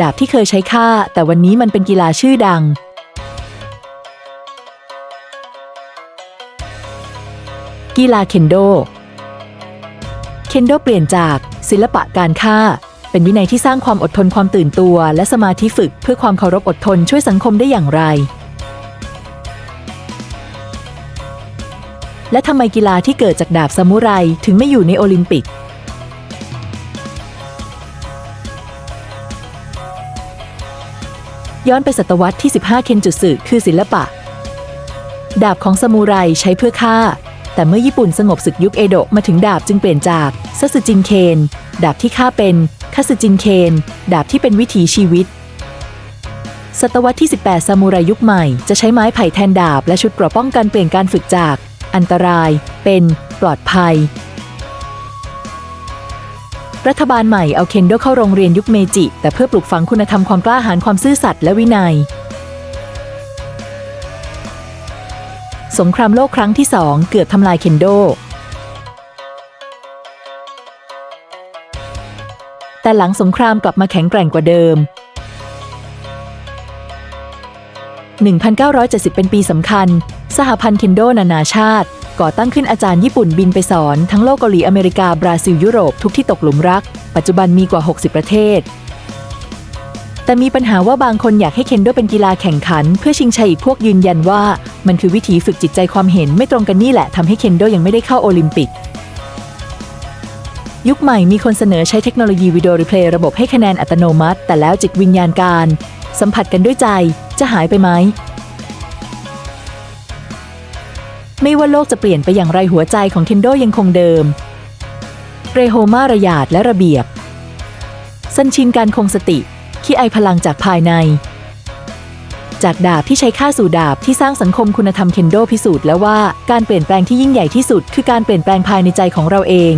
ดาบที่เคยใช้ฆ่า แต่วันนี้มันเป็นกีฬาชื่อดัง กีฬาเคนโด เคนโดเปลี่ยนจากศิลปะการฆ่า เป็นวินัยที่สร้างความอดทนความตื่นตัว และสมาธิฝึกเพื่อความเคารพอดทนช่วยสังคมได้อย่างไร และทำไมกีฬาที่เกิดจากดาบซามูไรถึงไม่อยู่ในโอลิมปิก ย้อนไปศตวรรษที่ 15 เคนจุสึคือศิลปะ ดาบของซามูไรใช้เพื่อฆ่า แต่เมื่อญี่ปุ่นสงบศึกยุคเอโดะมาถึงดาบจึงเปลี่ยนจากซัสึจินเคน ดาบที่ฆ่าเป็นคาสึจินเคน ดาบที่เป็นวิถีชีวิต ศตวรรษที่ 18 ซามูไรยุคใหม่จะใช้ไม้ไผ่แทนดาบและชุดเกราะป้องกันเปลี่ยนการฝึกจาก อันตราย เป็น ปลอดภัย รัฐบาลใหม่เอาเคนโดเข้าโรงเรียนยุคเมจิ แต่เพื่อปลูกฝังคุณธรรมความกล้าหาญความซื่อสัตย์และวินัย สงครามโลกครั้งที่สองเกือบทำลายเคนโด แต่หลังสงครามกลับมาแข็งแกร่งกว่าเดิม 1970 เป็นปีสำคัญ สหพันธ์เคนโดนานาชาติ ก่อตั้งขึ้นอาจารย์ญี่ปุ่นบินไปสอน ทั้งโลกเกาหลีอเมริกา บราซิล ยุโรป ทุกที่ตกหลุมรัก ปัจจุบันมีกว่า 60 ประเทศ แต่มีปัญหาว่าบางคนอยากให้เคนโดเป็นกีฬาแข่งขัน เพื่อชิงชัยอีกพวกยืนยันว่า มันคือวิธีฝึกจิตใจความเห็นไม่ตรงกันนี่แหละทำให้เคนโดยังไม่ได้เข้าโอลิมปิก ยุคใหม่มีคนเสนอใช้เทคโนโลยีวิดีโอรีเพลย์ระบบให้คะแนนอัตโนมัติ แต่แล้วจิตวิญญาณการ สัมผัสกันด้วยใจจะหายไปไหม ไม่ว่าโลกจะเปลี่ยนไปอย่างไรหัวใจของเคนโดยังคงเดิม เรโฮมาระยาดและระเบียบ สันชินการคงสติขี้ไอพลังจากภายใน จากดาบที่ใช้ฆ่าสู่ดาบที่สร้างสังคมคุณธรรมเคนโดพิสูจน์แล้วว่าการเปลี่ยนแปลงที่ยิ่งใหญ่ที่สุด คือการเปลี่ยนแปลงภายในใจของเราเอง